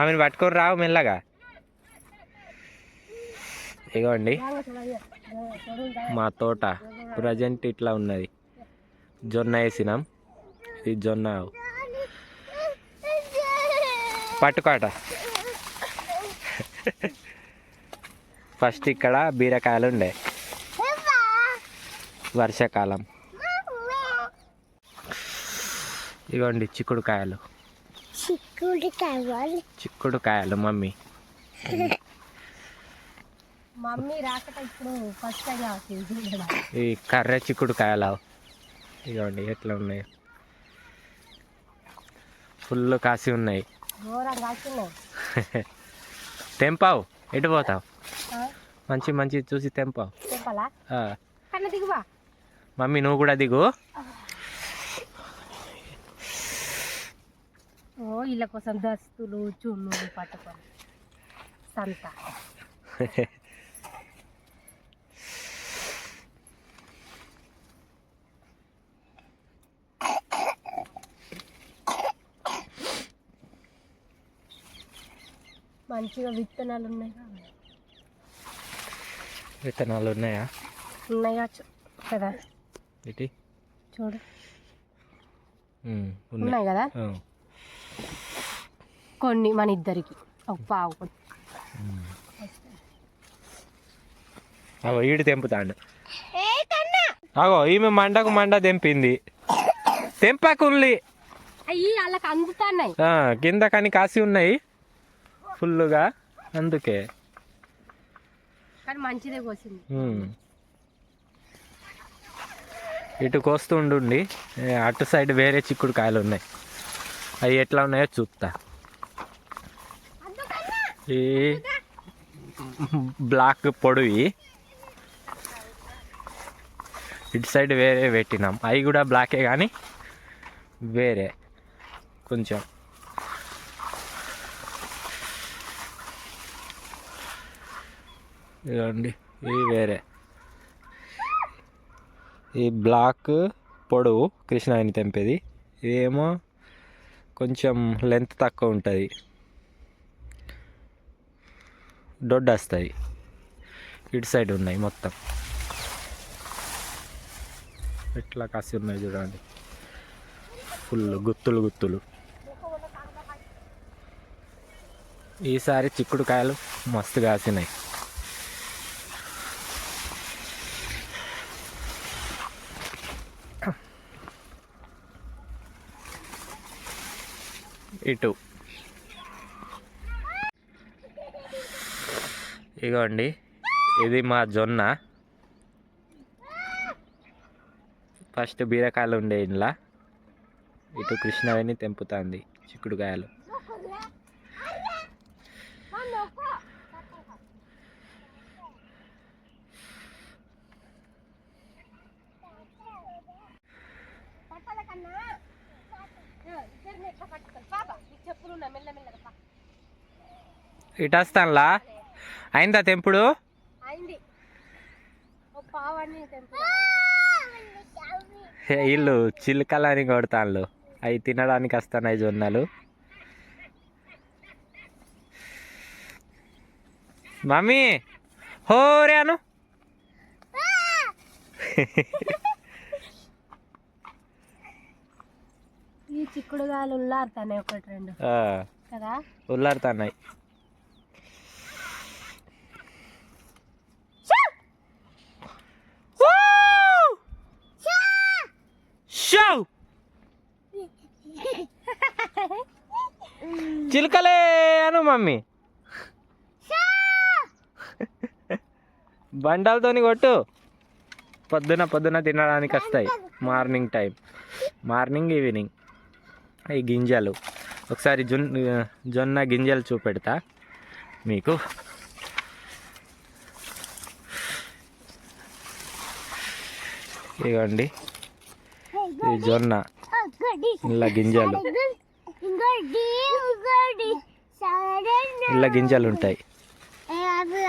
ఆమెను పట్టుకొని రావు మెల్లగా. ఇగోండి. మా తోట ప్రజెంట్ ఇట్లా ఉన్నది. జొన్న వేసినాం. ఇది జొన్న పట్టుకోట. ఫస్ట్ ఇక్కడ బీరకాయలు ఉండే. వర్షాకాలం. ఇగోండి చిక్కుడు కాయలు చిక్కుడు కావాలి. చిక్కుడు కాయలు మమ్మీ. మమ్మీ రాకట ఇప్పుడు ఫస్ట్ ఈ కర్ర చిక్కుడు కాయలు? ఇగోండి ఎట్లా ఉన్నాయి? ఫుల్ కాసి ఉన్నాయి. తెంపావు ఎటు పోతావు? మంచి మంచి చూసి తెంపావు. మమ్మీ నువ్వు కూడా దిగు. ఓ ఇళ్ళ కోసం దస్తులు చున్నులు పట్టుకొని సంత. మంచిగా విత్తనాలు ఉన్నాయి విత్తనాలు ఉన్నాయా? ఉన్నాయా కదా? చూడు. ఉన్నాయి. కదా? కొన్ని మన ఇద్దరికి. ఒక పావు అగో ఈడు తెంపుతాడు. అగో ఈమె మండకు మండ తెంపింది. తెంపకుల్లి. అయ్యి వాళ్ళకి అందుతున్నాయి. కింద కానీ కాసి ఉన్నాయి. ఫుల్లుగా అందుకే. కానీ మంచిదే కోసింది. ఇటు కోస్తూ ఉండుండి ఏ, అటు సైడ్ వేరే చిక్కుడు కాయలు ఉన్నాయి అవి ఎట్లా ఉన్నాయో చూస్తా ఈ బ్లాక్ పొడివి. ఇటు సైడ్ వేరే పెట్టినాం. అవి కూడా బ్లాకే కానీ వేరే. కొంచెం. ఇదండి ఇవి వేరే. ఈ బ్లాక్ పొడవు కృష్ణాయని తెంపేది. ఇదేమో కొంచెం లెంత్ తక్కువ ఉంటుంది. దొడ్డస్తాయి ఇటు సైడ్ ఉన్నాయి మొత్తం. ఎట్లా కాసి ఉన్నాయి చూడండి. ఫుల్ గుత్తులు గుత్తులు. ఈసారి చిక్కుడుకాయలు మస్తు కాసినాయి. ఇటు. ఇగోండి ఇది మా జొన్న. ఫస్ట్ బీరకాయలు ఉండే ఇంట్లో ఇటు కృష్ణవేణి తెంపుతుంది చిక్కుడుకాయలు. ఇటు వస్తానులా అయిందా. తెంపుడు. వీళ్ళు చిలుకలని కొడతాళ్ళు అవి తినడానికి వస్తున్నాయి జొన్నలు. మమ్మీ! హోరే అను. ఈ చిక్కుడుగాయలు ఉల్లారుతాయి ఒకటి రెండు. కదా? ఉల్లాడుతున్నాయి షో చిలుకలే అను మమ్మీ. బండాలతోని కొట్టు. పొద్దున పొద్దున తినడానికి వస్తాయి. Morning time. Morning evening. ఈ గింజలు. ఒకసారి జొన్ జొన్న గింజలు చూపెడతా. మీకు. ఇవ్వండి ఇది జొన్న. ఇలా గింజలు. ఇలా గింజలు ఉంటాయి.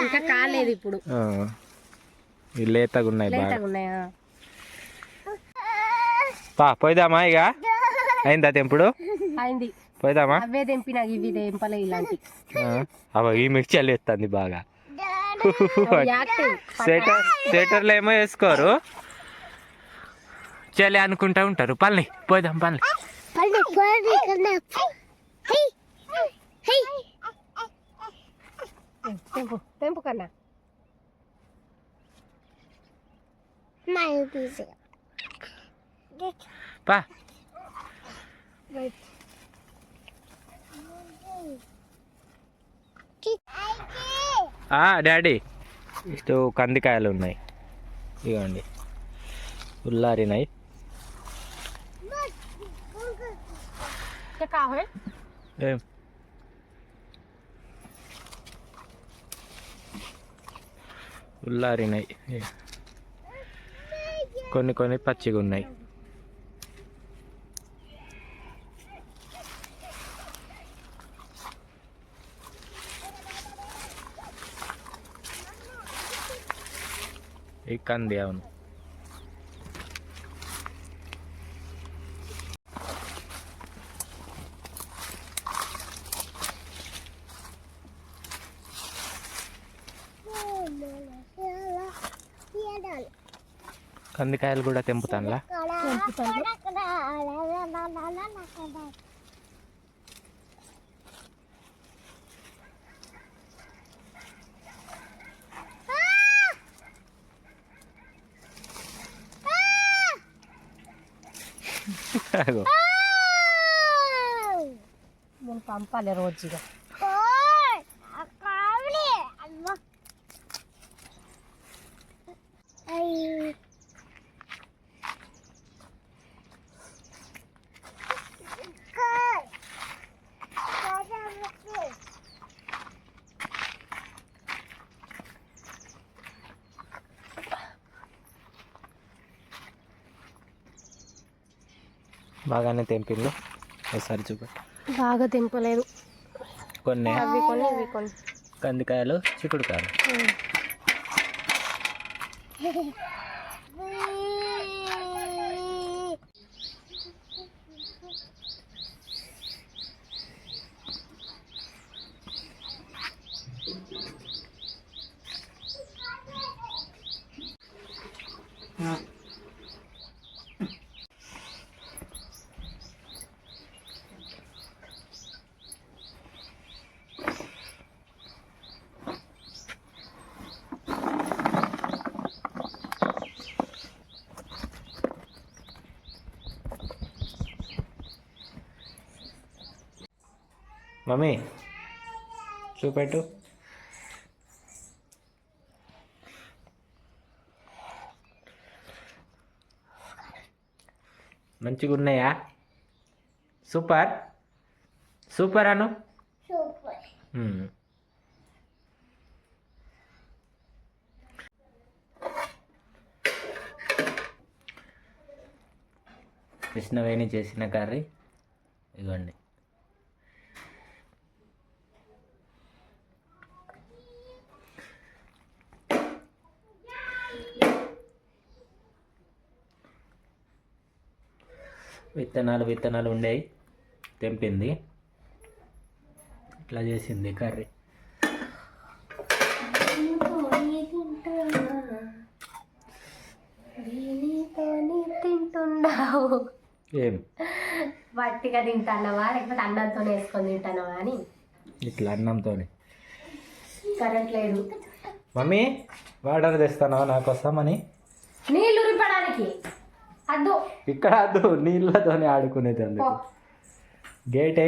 ఇంకా కాలేదు ఇప్పుడు. లేతగా ఉన్నాయి బాగా. పా పోయిదామా ఇక? అయిందా తెంపుడు? అయింది. పోదామా అవే తెంపినా ఇవి తెంపలే ఇలాంటి. అవ ఈ మిర్చి ఎత్తుంది బాగా. యాక్టివ్ స్వెటర్ స్వెటర్లు ఏమో వేసుకోరు. చలి అనుకుంటా ఉంటారు. పల్లి పోదాం పల్లి తెంపు తెంపు కన్నా. పా. ఆ, డాడీ. ఇటు కందికాయలు ఉన్నాయి. ఇవ్వండి ఉల్లారినాయి Thế cao hết Êm ఉన్నాయి కొన్ని కొన్ని పచ్చిగా ఉన్నాయి ఈ కంది అవును కందికాయలు కూడా తెంపుతానులా పంపాలి రోజుగా. బాగానే తెంపిండు. ఒకసారి చూపెట్టు బాగా తెంపలేదు. కొన్ని. అవి కొన్ని ఇవి కొన్ని. కందికాయలు చిక్కుడుకాయలు మమ్మీ చూపెట్టు. మంచిగా ఉన్నాయా సూపర్ సూపర్. అను. కృష్ణవేణి చేసిన కర్రీ. ఇవ్వండి విత్తనాలు విత్తనాలు ఉండేవి తెంపింది. ఇట్లా చేసింది కర్రీ. ఏం? వట్టిగా తింటానవా? లేకపోతే అన్నంతో వేసుకొని తింటానవా అని. ఇట్లా అన్నంతో కరెంట్ లేదు. మమ్మీ వాటర్ తెస్తానా నా కోసమని నీళ్ళు రిపడానికి అద్దు. ఇక్కడ వద్దు నీళ్ళతోనే ఆడుకునేది పో. అందుకు గేట్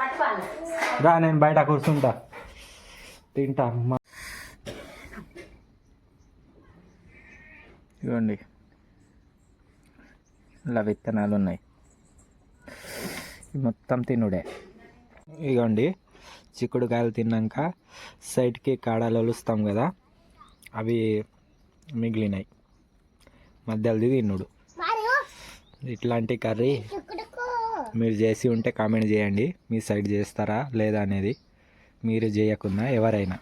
పట్టుకోవాలి రా నేను బయట కూర్చుంటా. తింటా అమ్మ ఇవ్వండి ఇలా విత్తనాలు ఉన్నాయి మొత్తం తినుడే. ఇగోండి చిక్కుడుకాయలు తిన్నాక సైడ్కి కాడాలు ఒలుస్తాం కదా అవి మిగిలినాయి. మధ్యలోది తిన్నుడు. ఇట్లాంటి కర్రీ మీరు చేసి ఉంటే కామెంట్ చేయండి. మీ సైడ్ చేస్తారా లేదా అనేది మీరు చేయకుండా ఎవరైనా.